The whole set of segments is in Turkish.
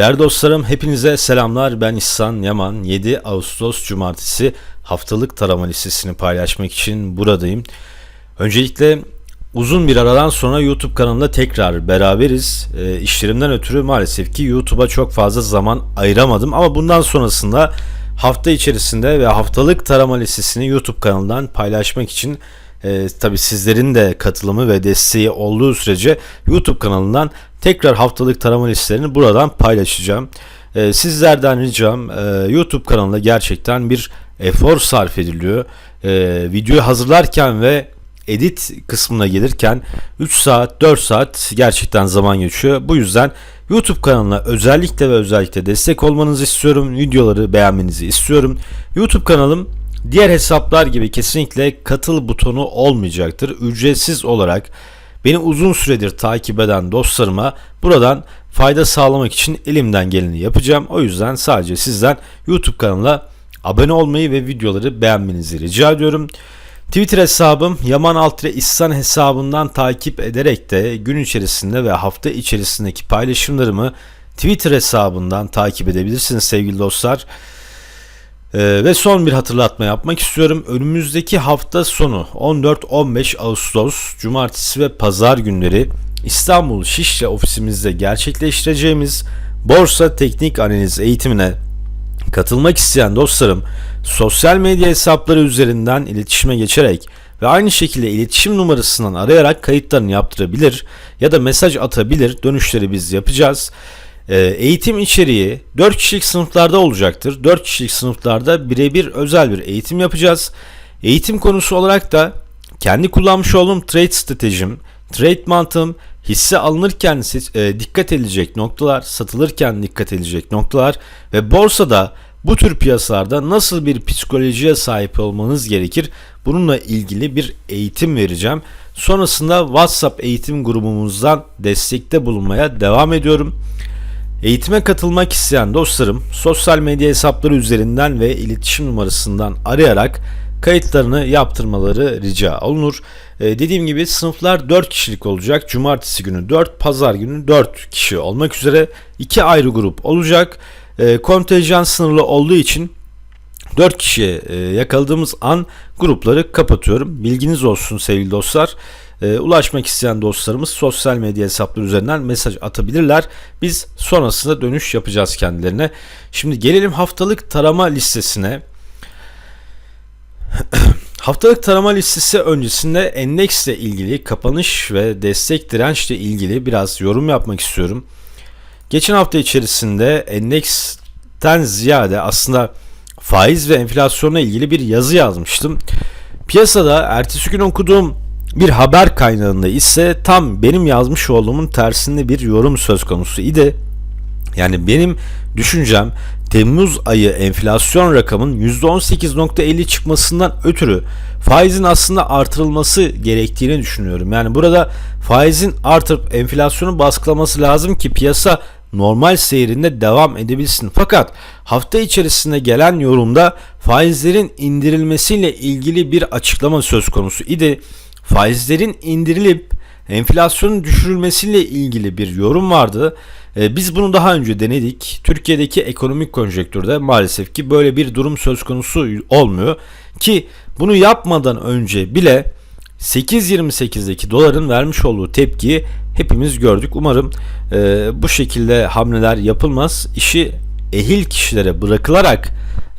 Değerli dostlarım hepinize selamlar. Ben İhsan Yaman. 7 Ağustos Cumartesi haftalık tarama listesini paylaşmak için buradayım. Öncelikle uzun bir aradan sonra YouTube kanalında tekrar beraberiz. E, işlerimden ötürü maalesef ki YouTube'a çok fazla zaman ayıramadım ama bundan sonrasında hafta içerisinde ve haftalık tarama listesini YouTube kanalından paylaşmak için e, tabi sizlerin de katılımı ve desteği olduğu sürece YouTube kanalından tekrar haftalık tarama listelerini buradan paylaşacağım. E, sizlerden ricam e, YouTube kanalında gerçekten bir efor sarf ediliyor. E, videoyu hazırlarken ve edit kısmına gelirken 3 saat 4 saat gerçekten zaman geçiyor. Bu yüzden YouTube kanalına özellikle ve özellikle destek olmanızı istiyorum. Videoları beğenmenizi istiyorum. YouTube kanalım diğer hesaplar gibi kesinlikle katıl butonu olmayacaktır. Ücretsiz olarak beni uzun süredir takip eden dostlarıma buradan fayda sağlamak için elimden geleni yapacağım. O yüzden sadece sizden YouTube kanalına abone olmayı ve videoları beğenmenizi rica ediyorum. Twitter hesabım Yaman Altre İhsan hesabından takip ederek de gün içerisinde ve hafta içerisindeki paylaşımlarımı Twitter hesabından takip edebilirsiniz sevgili dostlar. Ee, ve son bir hatırlatma yapmak istiyorum. Önümüzdeki hafta sonu 14-15 Ağustos Cumartesi ve Pazar günleri İstanbul Şişli ofisimizde gerçekleştireceğimiz borsa teknik analiz eğitimine katılmak isteyen dostlarım sosyal medya hesapları üzerinden iletişime geçerek ve aynı şekilde iletişim numarasından arayarak kayıtlarını yaptırabilir ya da mesaj atabilir. Dönüşleri biz yapacağız. Ee, eğitim içeriği 4 kişilik sınıflarda olacaktır. 4 kişilik sınıflarda birebir özel bir eğitim yapacağız. Eğitim konusu olarak da kendi kullanmış olduğum trade stratejim, trade mantığım, hisse alınırken e, dikkat edilecek noktalar, satılırken dikkat edilecek noktalar ve borsada bu tür piyasalarda nasıl bir psikolojiye sahip olmanız gerekir? Bununla ilgili bir eğitim vereceğim. Sonrasında WhatsApp eğitim grubumuzdan destekte bulunmaya devam ediyorum. Eğitime katılmak isteyen dostlarım sosyal medya hesapları üzerinden ve iletişim numarasından arayarak kayıtlarını yaptırmaları rica olunur. Ee, dediğim gibi sınıflar 4 kişilik olacak. Cumartesi günü 4, pazar günü 4 kişi olmak üzere 2 ayrı grup olacak. Ee, kontenjan sınırlı olduğu için 4 kişiye e, yakaladığımız an grupları kapatıyorum. Bilginiz olsun sevgili dostlar. E, ulaşmak isteyen dostlarımız sosyal medya hesapları üzerinden mesaj atabilirler. Biz sonrasında dönüş yapacağız kendilerine. Şimdi gelelim haftalık tarama listesine. Haftalık tarama listesi öncesinde endeksle ilgili kapanış ve destek dirençle ilgili biraz yorum yapmak istiyorum. Geçen hafta içerisinde endeksten ziyade aslında faiz ve enflasyonla ilgili bir yazı yazmıştım. Piyasada ertesi gün okuduğum bir haber kaynağında ise tam benim yazmış olduğumun tersinde bir yorum söz konusu idi. Yani benim düşüncem Temmuz ayı enflasyon rakamın %18.50 çıkmasından ötürü faizin aslında artırılması gerektiğini düşünüyorum. Yani burada faizin artırıp enflasyonu baskılaması lazım ki piyasa normal seyrinde devam edebilsin. Fakat hafta içerisinde gelen yorumda faizlerin indirilmesiyle ilgili bir açıklama söz konusu idi. Faizlerin indirilip enflasyonun düşürülmesiyle ilgili bir yorum vardı. Ee, biz bunu daha önce denedik. Türkiye'deki ekonomik konjektürde maalesef ki böyle bir durum söz konusu olmuyor. Ki bunu yapmadan önce bile 8.28'deki doların vermiş olduğu tepkiyi hepimiz gördük. Umarım e, bu şekilde hamleler yapılmaz. İşi ehil kişilere bırakılarak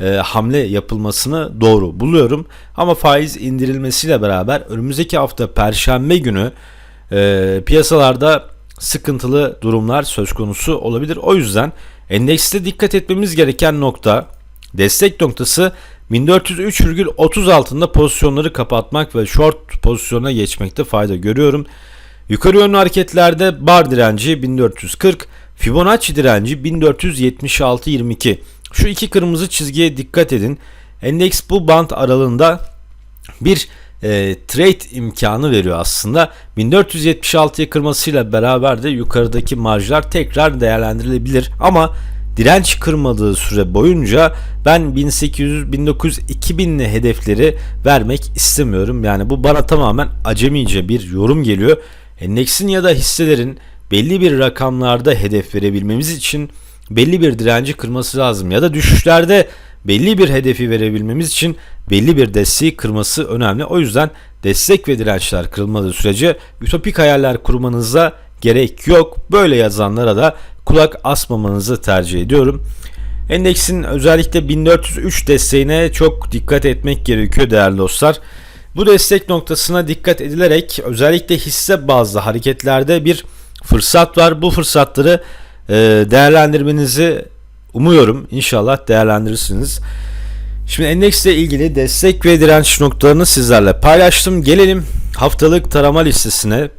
e, hamle yapılmasını doğru buluyorum. Ama faiz indirilmesiyle beraber önümüzdeki hafta Perşembe günü e, piyasalarda sıkıntılı durumlar söz konusu olabilir. O yüzden endekste dikkat etmemiz gereken nokta destek noktası 1403,30 altında pozisyonları kapatmak ve short pozisyona geçmekte fayda görüyorum. Yukarı yönlü hareketlerde bar direnci 1440, Fibonacci direnci 1476.22. Şu iki kırmızı çizgiye dikkat edin. Endeks bu band aralığında bir e, trade imkanı veriyor aslında. 1476'yı kırmasıyla beraber de yukarıdaki marjlar tekrar değerlendirilebilir ama direnç kırmadığı süre boyunca ben 1800, 1900, 2000'li hedefleri vermek istemiyorum. Yani bu bana tamamen acemice bir yorum geliyor. Endeksin ya da hisselerin belli bir rakamlarda hedef verebilmemiz için belli bir direnci kırması lazım. Ya da düşüşlerde belli bir hedefi verebilmemiz için belli bir desteği kırması önemli. O yüzden destek ve dirençler kırılmadığı sürece ütopik hayaller kurmanıza gerek yok. Böyle yazanlara da kulak asmamanızı tercih ediyorum. Endeksin özellikle 1403 desteğine çok dikkat etmek gerekiyor değerli dostlar. Bu destek noktasına dikkat edilerek özellikle hisse bazlı hareketlerde bir fırsat var. Bu fırsatları e, değerlendirmenizi umuyorum. İnşallah değerlendirirsiniz. Şimdi endeksle ilgili destek ve direnç noktalarını sizlerle paylaştım. Gelelim haftalık tarama listesine.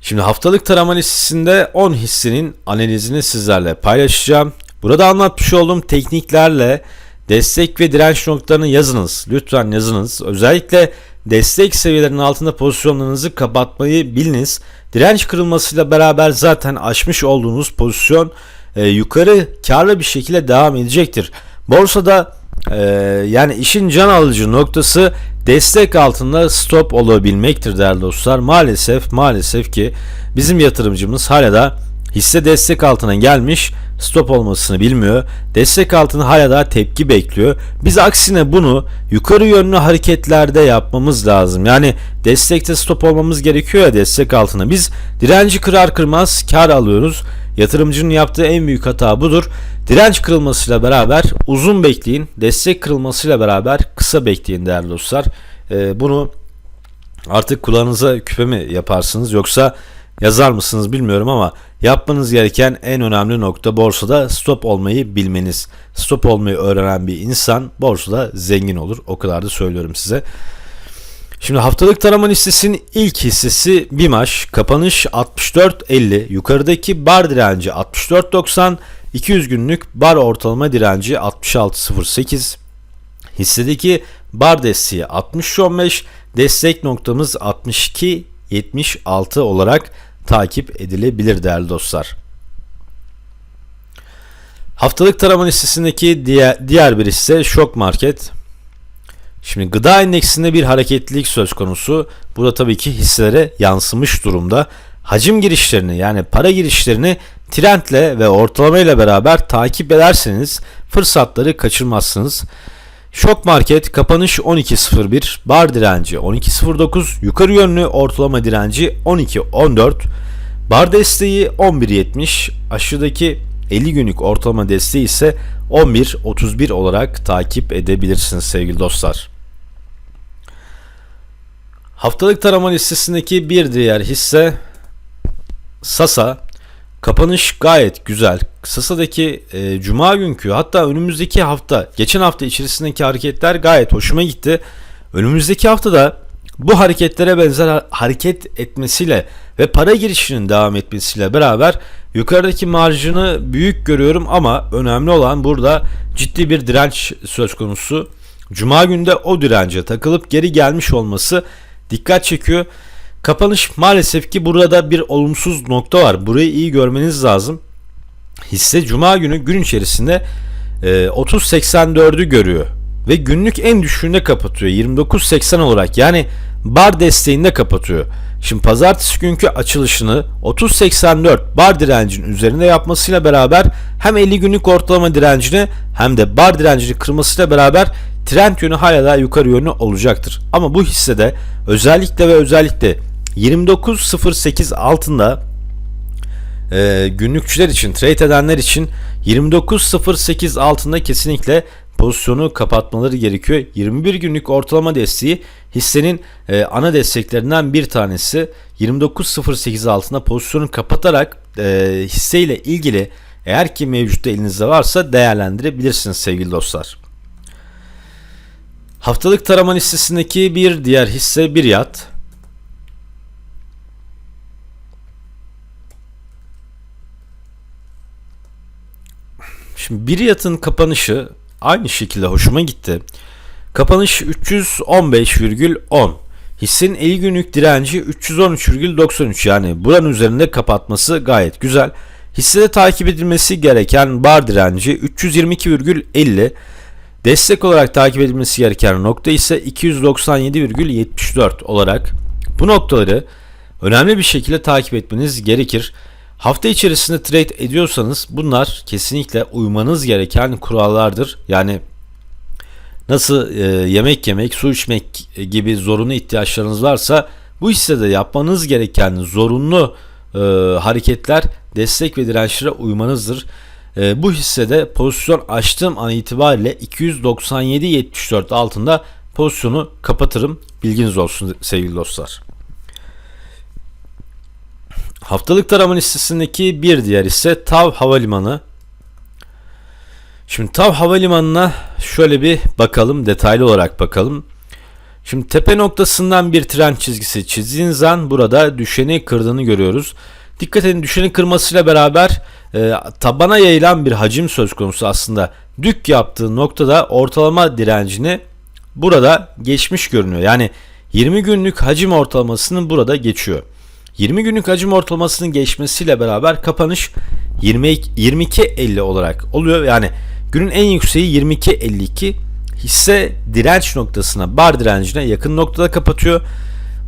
Şimdi haftalık tarama listesinde 10 hissenin analizini sizlerle paylaşacağım. Burada anlatmış olduğum tekniklerle destek ve direnç noktalarını yazınız. Lütfen yazınız. Özellikle destek seviyelerinin altında pozisyonlarınızı kapatmayı biliniz. Direnç kırılmasıyla beraber zaten aşmış olduğunuz pozisyon e, yukarı karlı bir şekilde devam edecektir. Borsada e, yani işin can alıcı noktası destek altında stop olabilmektir değerli dostlar. Maalesef maalesef ki bizim yatırımcımız hala da hisse destek altına gelmiş stop olmasını bilmiyor. Destek altına hala da tepki bekliyor. Biz aksine bunu yukarı yönlü hareketlerde yapmamız lazım. Yani destekte stop olmamız gerekiyor ya destek altına. Biz direnci kırar kırmaz kar alıyoruz. Yatırımcının yaptığı en büyük hata budur. Direnç kırılmasıyla beraber uzun bekleyin. Destek kırılmasıyla beraber kısa bekleyin değerli dostlar. Ee, bunu artık kulağınıza küpe mi yaparsınız yoksa yazar mısınız bilmiyorum ama yapmanız gereken en önemli nokta borsada stop olmayı bilmeniz. Stop olmayı öğrenen bir insan borsada zengin olur. O kadar da söylüyorum size. Şimdi haftalık tarama listesinin ilk hissesi BİMAŞ. Kapanış 64.50. Yukarıdaki bar direnci 64.90. 200 günlük bar ortalama direnci 66.08. Hissedeki bar desteği 60.15. Destek noktamız 62.76 olarak takip edilebilir değerli dostlar. Haftalık tarama listesindeki diğer, diğer bir hisse Şok Market. Şimdi gıda endeksinde bir hareketlilik söz konusu. Bu da tabii ki hisselere yansımış durumda. Hacim girişlerini yani para girişlerini trendle ve ortalamayla beraber takip ederseniz fırsatları kaçırmazsınız. Şok market kapanış 12.01, bar direnci 12.09, yukarı yönlü ortalama direnci 12.14, bar desteği 11.70, aşağıdaki 50 günlük ortalama desteği ise 11.31 olarak takip edebilirsiniz sevgili dostlar. Haftalık tarama listesindeki bir diğer hisse Sasa. Kapanış gayet güzel. Sasa'daki e, cuma günkü hatta önümüzdeki hafta, geçen hafta içerisindeki hareketler gayet hoşuma gitti. Önümüzdeki haftada bu hareketlere benzer hareket etmesiyle ve para girişinin devam etmesiyle beraber yukarıdaki marjını büyük görüyorum ama önemli olan burada ciddi bir direnç söz konusu. Cuma günde o dirence takılıp geri gelmiş olması dikkat çekiyor. Kapanış maalesef ki burada bir olumsuz nokta var. Burayı iyi görmeniz lazım. Hisse cuma günü gün içerisinde e, 30.84'ü görüyor ve günlük en düşüğünde kapatıyor 29.80 olarak yani bar desteğinde kapatıyor. Şimdi pazartesi günkü açılışını 30.84 bar direncinin üzerinde yapmasıyla beraber hem 50 günlük ortalama direncini hem de bar direncini kırmasıyla beraber trend yönü hala daha yukarı yönlü olacaktır. Ama bu hissede özellikle ve özellikle 29.08 altında e, günlükçüler için, trade edenler için 29.08 altında kesinlikle pozisyonu kapatmaları gerekiyor. 21 günlük ortalama desteği hissenin e, ana desteklerinden bir tanesi. 29.08 altında pozisyonu kapatarak e, hisseyle ilgili eğer ki mevcutta elinizde varsa değerlendirebilirsiniz sevgili dostlar. Haftalık tarama listesindeki bir diğer hisse bir yat. Şimdi bir yatın kapanışı aynı şekilde hoşuma gitti. Kapanış 315,10. Hissenin 50 günlük direnci 313,93 yani buranın üzerinde kapatması gayet güzel. Hissede takip edilmesi gereken bar direnci 322,50. Destek olarak takip edilmesi gereken nokta ise 297,74 olarak bu noktaları önemli bir şekilde takip etmeniz gerekir. Hafta içerisinde trade ediyorsanız bunlar kesinlikle uymanız gereken kurallardır. Yani nasıl e, yemek yemek, su içmek gibi zorunlu ihtiyaçlarınız varsa bu hissede yapmanız gereken zorunlu e, hareketler destek ve dirençlere uymanızdır. E, bu hissede pozisyon açtığım an itibariyle 297.74 altında pozisyonu kapatırım. Bilginiz olsun sevgili dostlar. Haftalık tarama listesindeki bir diğer ise TAV Havalimanı. Şimdi TAV Havalimanı'na şöyle bir bakalım, detaylı olarak bakalım. Şimdi tepe noktasından bir trend çizgisi çizdiğiniz an burada düşeni kırdığını görüyoruz. Dikkat edin düşeni kırmasıyla beraber e, tabana yayılan bir hacim söz konusu aslında. Dük yaptığı noktada ortalama direncini burada geçmiş görünüyor. Yani 20 günlük hacim ortalamasının burada geçiyor. 20 günlük hacim ortalamasının geçmesiyle beraber kapanış 20 22.50 olarak oluyor. Yani günün en yükseği 22.52 hisse direnç noktasına, bar direncine yakın noktada kapatıyor.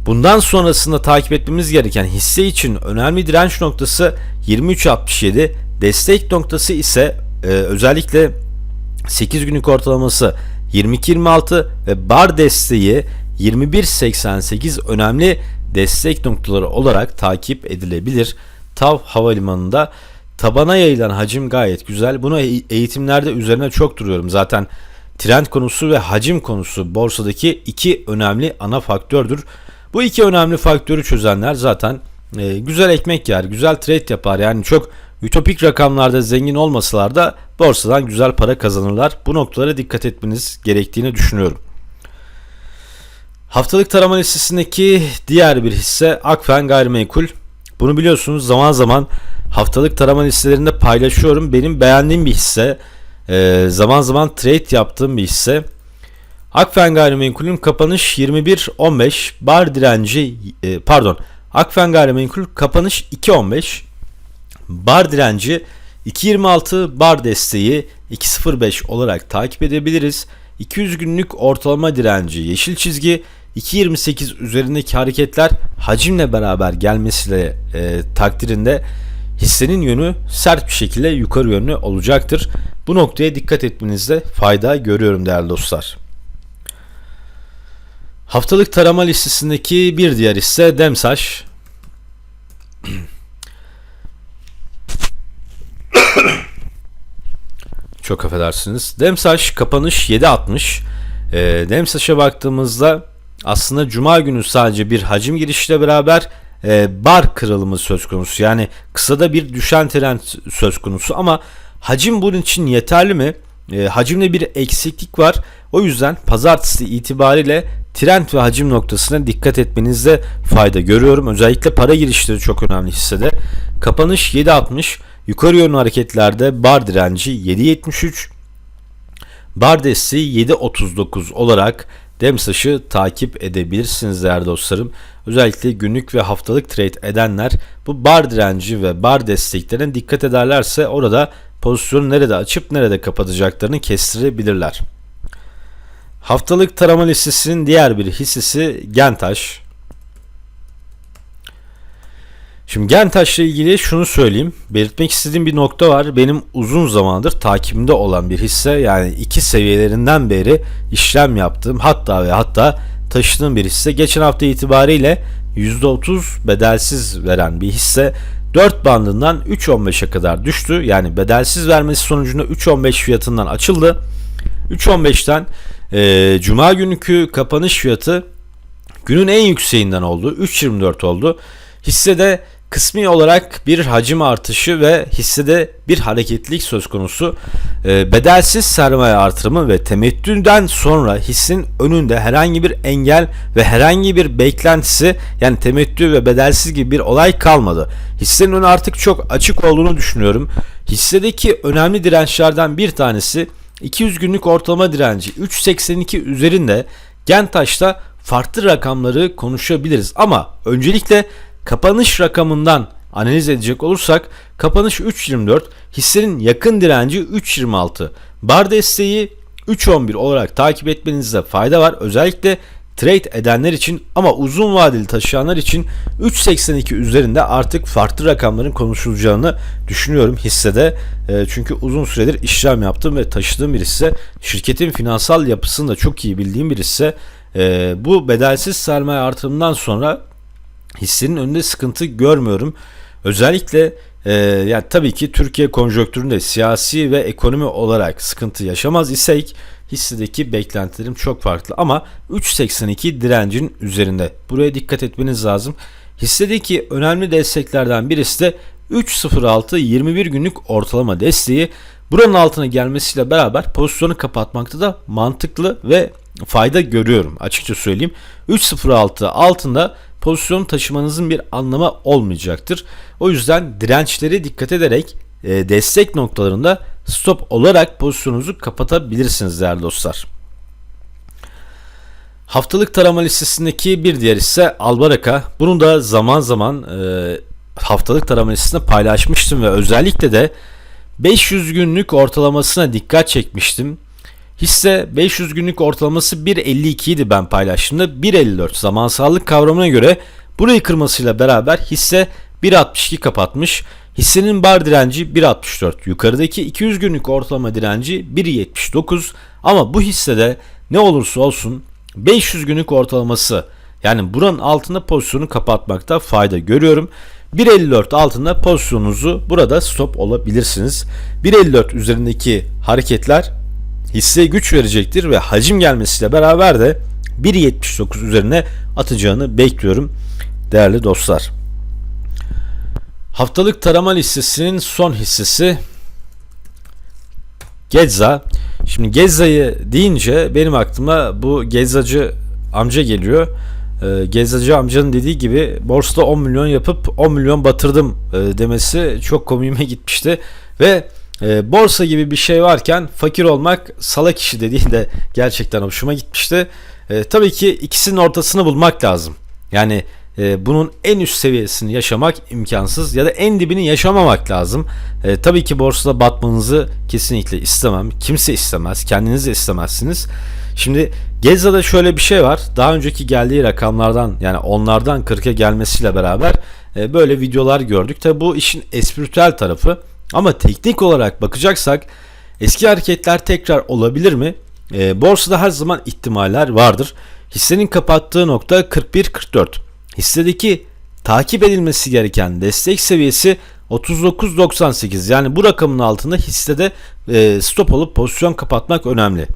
Bundan sonrasında takip etmemiz gereken hisse için önemli direnç noktası 23.67, destek noktası ise e, özellikle 8 günlük ortalaması 22.26 ve bar desteği 21.88 önemli destek noktaları olarak takip edilebilir. TAV Havalimanı'nda tabana yayılan hacim gayet güzel. Bunu eğitimlerde üzerine çok duruyorum. Zaten trend konusu ve hacim konusu borsadaki iki önemli ana faktördür. Bu iki önemli faktörü çözenler zaten e, güzel ekmek yer, güzel trade yapar. Yani çok ütopik rakamlarda zengin olmasalar da borsadan güzel para kazanırlar. Bu noktalara dikkat etmeniz gerektiğini düşünüyorum. Haftalık tarama listesindeki diğer bir hisse Akfen Gayrimenkul. Bunu biliyorsunuz zaman zaman haftalık tarama listelerinde paylaşıyorum. Benim beğendiğim bir hisse. Ee, zaman zaman trade yaptığım bir hisse. Akfen Gayrimenkul'ün kapanış 21.15 bar direnci e, pardon Akfen Gayrimenkul kapanış 2.15 bar direnci 2.26 bar desteği 2.05 olarak takip edebiliriz. 200 günlük ortalama direnci yeşil çizgi 2.28 üzerindeki hareketler hacimle beraber gelmesiyle e, takdirinde hissenin yönü sert bir şekilde yukarı yönlü olacaktır. Bu noktaya dikkat etmenizde fayda görüyorum değerli dostlar. Haftalık tarama listesindeki bir diğer hisse Demsaş. Çok affedersiniz. Demsaş kapanış 7.60. E, Demsaş'a baktığımızda aslında cuma günü sadece bir hacim girişiyle beraber e, bar kırılımı söz konusu. Yani kısada bir düşen trend söz konusu ama hacim bunun için yeterli mi? E, hacimde bir eksiklik var. O yüzden pazartesi itibariyle trend ve hacim noktasına dikkat etmenizde fayda görüyorum. Özellikle para girişleri çok önemli hissede. Kapanış 7.60, yukarı yönlü hareketlerde bar direnci 7.73, bar desteği 7.39 olarak Demsaş'ı takip edebilirsiniz değerli dostlarım. Özellikle günlük ve haftalık trade edenler bu bar direnci ve bar desteklerine dikkat ederlerse orada pozisyonu nerede açıp nerede kapatacaklarını kestirebilirler. Haftalık tarama listesinin diğer bir hissesi Gentaş. Şimdi Gentaş ile ilgili şunu söyleyeyim. Belirtmek istediğim bir nokta var. Benim uzun zamandır takibimde olan bir hisse. Yani iki seviyelerinden beri işlem yaptığım hatta ve hatta taşıdığım bir hisse. Geçen hafta itibariyle %30 bedelsiz veren bir hisse. 4 bandından 3.15'e kadar düştü. Yani bedelsiz vermesi sonucunda 3.15 fiyatından açıldı. 3.15'ten e, Cuma günkü kapanış fiyatı günün en yükseğinden oldu. 3.24 oldu. Hissede kısmi olarak bir hacim artışı ve hissede bir hareketlilik söz konusu. E, bedelsiz sermaye artırımı ve temettüden sonra hissin önünde herhangi bir engel ve herhangi bir beklentisi yani temettü ve bedelsiz gibi bir olay kalmadı. Hissenin önü artık çok açık olduğunu düşünüyorum. Hissedeki önemli dirençlerden bir tanesi 200 günlük ortalama direnci 3.82 üzerinde Gentaş'ta farklı rakamları konuşabiliriz. Ama öncelikle kapanış rakamından analiz edecek olursak kapanış 3.24 hissenin yakın direnci 3.26 bar desteği 3.11 olarak takip etmenizde fayda var. Özellikle trade edenler için ama uzun vadeli taşıyanlar için 3.82 üzerinde artık farklı rakamların konuşulacağını düşünüyorum hissede. E, çünkü uzun süredir işlem yaptım ve taşıdığım bir hisse. Şirketin finansal yapısını da çok iyi bildiğim bir hisse. E, bu bedelsiz sermaye artırımından sonra hissenin önünde sıkıntı görmüyorum. Özellikle e, yani tabii ki Türkiye konjonktüründe siyasi ve ekonomi olarak sıkıntı yaşamaz isek hissedeki beklentilerim çok farklı ama 3.82 direncin üzerinde. Buraya dikkat etmeniz lazım. Hissedeki önemli desteklerden birisi de 3.06 21 günlük ortalama desteği. Buranın altına gelmesiyle beraber pozisyonu kapatmakta da mantıklı ve fayda görüyorum açıkça söyleyeyim. 3.06 altında pozisyon taşımanızın bir anlamı olmayacaktır. O yüzden dirençleri dikkat ederek e, destek noktalarında stop olarak pozisyonunuzu kapatabilirsiniz değerli dostlar. Haftalık tarama listesindeki bir diğer ise Albaraka. Bunu da zaman zaman e, haftalık tarama listesinde paylaşmıştım ve özellikle de 500 günlük ortalamasına dikkat çekmiştim. Hisse 500 günlük ortalaması 1.52 idi ben paylaştığımda 1.54 zamansallık kavramına göre burayı kırmasıyla beraber hisse 1.62 kapatmış. Hissenin bar direnci 1.64. Yukarıdaki 200 günlük ortalama direnci 1.79 ama bu hissede ne olursa olsun 500 günlük ortalaması yani buranın altında pozisyonu kapatmakta fayda görüyorum. 1.54 altında pozisyonunuzu burada stop olabilirsiniz. 1.54 üzerindeki hareketler hisseye güç verecektir ve hacim gelmesiyle beraber de 1.79 üzerine atacağını bekliyorum değerli dostlar. Haftalık tarama listesinin son hissesi Gezza. Şimdi Gezza'yı deyince benim aklıma bu Gezzacı amca geliyor. Ee, Gezzacı amcanın dediği gibi borsada 10 milyon yapıp 10 milyon batırdım e, demesi çok komiğime gitmişti. Ve e, borsa gibi bir şey varken fakir olmak salak işi dediği de gerçekten hoşuma gitmişti. E, tabii ki ikisinin ortasını bulmak lazım. Yani e, bunun en üst seviyesini yaşamak imkansız ya da en dibini yaşamamak lazım. E, tabii ki borsada batmanızı kesinlikle istemem. Kimse istemez. Kendiniz de istemezsiniz. Şimdi Gezza'da şöyle bir şey var. Daha önceki geldiği rakamlardan yani onlardan 40'a gelmesiyle beraber e, böyle videolar gördük. Tabi bu işin espritüel tarafı. Ama teknik olarak bakacaksak eski hareketler tekrar olabilir mi? E, borsada her zaman ihtimaller vardır. Hissenin kapattığı nokta 41-44. Hissedeki takip edilmesi gereken destek seviyesi 39.98 yani bu rakamın altında hissede e, stop olup pozisyon kapatmak önemli.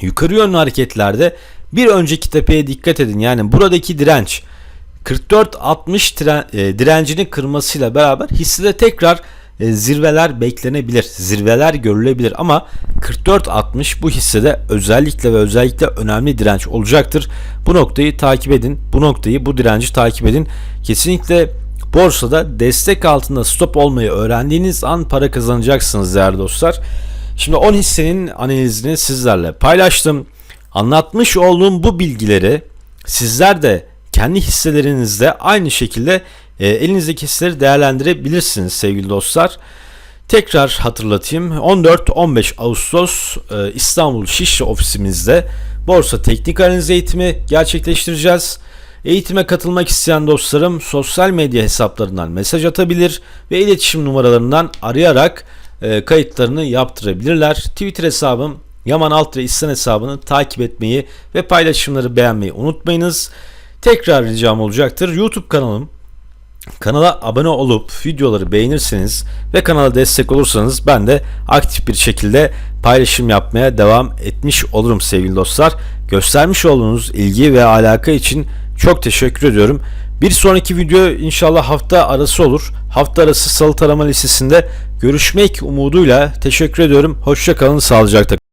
Yukarı yönlü hareketlerde bir önceki tepeye dikkat edin. Yani buradaki direnç 44-60 diren, e, direncini kırmasıyla beraber hissede tekrar e, zirveler beklenebilir. Zirveler görülebilir ama 44-60 bu hissede özellikle ve özellikle önemli direnç olacaktır. Bu noktayı takip edin. Bu noktayı, bu direnci takip edin. Kesinlikle borsada destek altında stop olmayı öğrendiğiniz an para kazanacaksınız değerli dostlar. Şimdi 10 hissenin analizini sizlerle paylaştım. Anlatmış olduğum bu bilgileri sizler de kendi hisselerinizde aynı şekilde e, elinizdeki hisseleri değerlendirebilirsiniz sevgili dostlar. Tekrar hatırlatayım. 14-15 Ağustos e, İstanbul Şişli ofisimizde borsa teknik analiz eğitimi gerçekleştireceğiz. Eğitime katılmak isteyen dostlarım sosyal medya hesaplarından mesaj atabilir ve iletişim numaralarından arayarak e, kayıtlarını yaptırabilirler. Twitter hesabım Yaman Altre İhsan hesabını takip etmeyi ve paylaşımları beğenmeyi unutmayınız. Tekrar ricam olacaktır. YouTube kanalım Kanala abone olup videoları beğenirseniz ve kanala destek olursanız ben de aktif bir şekilde paylaşım yapmaya devam etmiş olurum sevgili dostlar. Göstermiş olduğunuz ilgi ve alaka için çok teşekkür ediyorum. Bir sonraki video inşallah hafta arası olur. Hafta arası salı tarama listesinde görüşmek umuduyla teşekkür ediyorum. Hoşçakalın, sağlıcakla